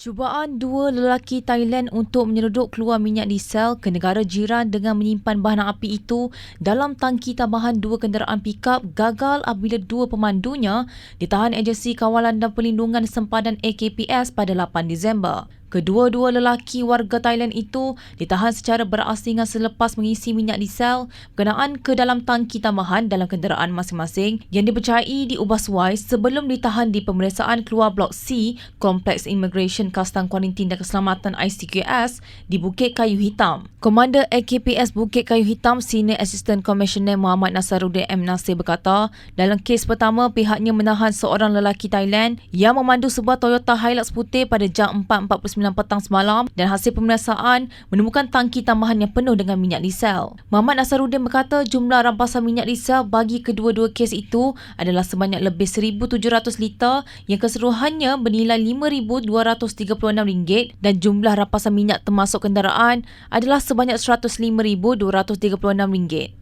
Cubaan dua lelaki Thailand untuk menyeruduk keluar minyak diesel ke negara jiran dengan menyimpan bahan api itu dalam tangki tambahan dua kenderaan pikap gagal apabila dua pemandunya ditahan Agensi Kawalan dan Perlindungan Sempadan AKPS pada 8 Disember. Kedua-dua lelaki warga Thailand itu ditahan secara berasingan selepas mengisi minyak diesel berkenaan ke dalam tangki tambahan dalam kenderaan masing-masing yang dipercayai diubah suai sebelum ditahan di pemeriksaan keluar Blok C Kompleks Immigration Custom Kuarantin dan Keselamatan ICQS di Bukit Kayu Hitam. Komander AKPS Bukit Kayu Hitam Senior Assistant Commissioner Muhammad Nasaruddin M. Nasir berkata dalam kes pertama pihaknya menahan seorang lelaki Thailand yang memandu sebuah Toyota Hilux putih pada jam 4.49 petang semalam dan hasil pemeriksaan menemukan tangki tambahan yang penuh dengan minyak diesel. Muhammad Nasaruddin berkata jumlah rampasan minyak diesel bagi kedua-dua kes itu adalah sebanyak lebih 1,700 liter yang keseluruhannya bernilai RM5,236 dan jumlah rampasan minyak termasuk kenderaan adalah sebanyak RM105,236.